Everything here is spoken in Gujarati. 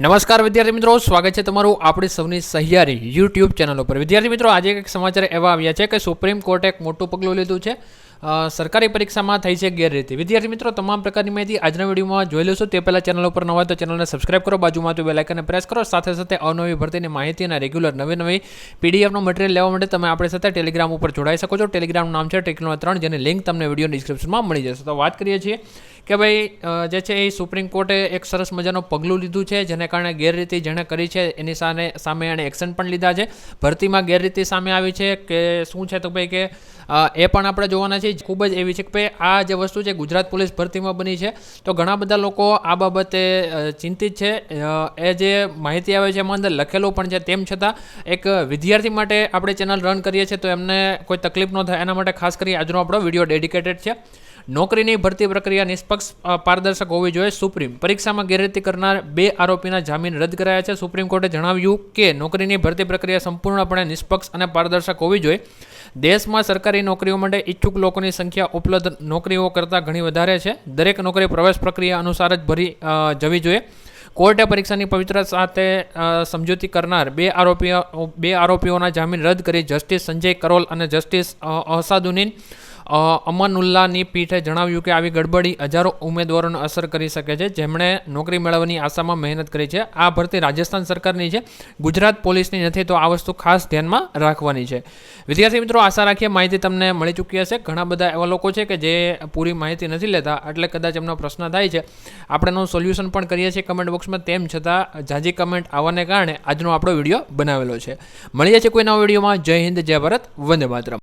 નમસ્કાર વિદ્યાર્થી મિત્રો, સ્વાગત છે તમારું આપણી સૌની સહિયારી યુટ્યુબ ચેનલ ઉપર. વિદ્યાર્થી મિત્રો, આજે એક સમાચાર એવા આવ્યા છે કે સુપ્રીમ કોર્ટે એક મોટું પગલું લીધું છે. સરકારી પરીક્ષામાં થઈ છે ગેરરીતિ. વિદ્યાર્થી મિત્રો, તમામ પ્રકારની માહિતી આજના વિડીયોમાં જોઈ લેશો. તે પહેલાં ચેનલ ઉપર નવા તો ચેનલને સબસ્ક્રાઇબ કરો. બાજુમાં તો બેલાઇકને પ્રેસ કરો. સાથે સાથે અવનવી ભરતીની માહિતી અને રેગ્યુલર નવી નવી પીડીએફનો મટીરિયલ લેવા માટે તમે આપણી સાથે ટેલિગ્રામ ઉપર જોડાઈ શકો છો. ટેલિગ્રામનું નામ છે ટેકનો ત્રણ, જેની લિંક તમને વીડિયો ડિસ્ક્રિપ્શનમાં મળી જશે. તો વાત કરીએ છીએ કે ભાઈ જે છે એ સુપ્રીમ કોર્ટે એક સરસ મજાનું પગલું લીધું છે, જેને કારણે ગેરરીતિ જેણે કરી છે, એની સામે સામે એણે એક્શન પણ લીધા છે. ભરતીમાં ગેરરીતિ સામે આવી છે કે શું છે તો ભાઈ કે એ પણ આપણે જોવાના છે ખૂબ જ એવી છે કે ભાઈ આ જે વસ્તુ છે ગુજરાત પોલીસ ભરતીમાં બની છે, તો ઘણા બધા લોકો આ બાબતે ચિંતિત છે. એ જે માહિતી આવે છે એમાં અંદર લખેલું પણ છે. તેમ છતાં એક વિદ્યાર્થી માટે આપણે ચેનલ રન કરીએ છીએ, તો એમને કોઈ તકલીફ ન થાય. એના માટે ખાસ કરી આજનો આપણો વીડિયો ડેડિકેટેડ છે. નોકરીની ભરતી પ્રક્રિયા નિષ્પક્ષ પારદર્શક હોવી જોઈએ. સુપ્રીમ પરીક્ષામાં ગેરરીતિ કરનાર બે આરોપીના જામીન રદ કરાયા છે. સુપ્રીમ કોર્ટે જણાવ્યું કે નોકરીની ભરતી પ્રક્રિયા સંપૂર્ણપણે નિષ્પક્ષ અને પારદર્શક હોવી જોઈએ. દેશમાં સરકારી નોકરીઓ માટે ઈચ્છુક લોકોની સંખ્યા ઉપલબ્ધ નોકરીઓ કરતાં ઘણી વધારે છે. દરેક નોકરી પ્રવેશ પ્રક્રિયા અનુસાર જ ભરી જવી જોઈએ. કોર્ટે પરીક્ષાની પવિત્ર સાથે સમજૂતી કરનાર બે આરોપીઓ બે આરોપીઓના જામીન રદ કરી જસ્ટિસ સંજય કરોલ અને જસ્ટિસ અ, અહસાદુદ્દીન અ, પીઠે જણાવ્યું કે આવી ગડબડી હજારો ઉમેદવારોને અસર કરી શકે છે. જેમણે નોકરી મેળવવાની આશામાં મહેનત કરી છે. આ ભરતી રાજસ્થાન સરકારની છે. ગુજરાત પોલીસની નથી તો આ વસ્તુ ખાસ ધ્યાનમાં રાખવાની છે. વિદ્યાર્થી મિત્રો આશા રાખીએ માહિતી તમને મળી ચૂકી હશે. ઘણા બધા એવા લોકો છે કે જે પૂરી માહિતી નથી લેતા એટલે કદાચ એમનો પ્રશ્ન થાય છે. આપણે એનું સોલ્યુશન પણ કરીએ છીએ કમેન્ટ બોક્સમાં. તેમ છતાં જાજી કમેન્ટ આવવાને કારણે આજનો આપણો વીડિયો બનાવેલો છે. મળીએ છીએ કોઈ નવા વિડીયોમાં. જય હિન્દ જય ભારત. વંદે માતરમ.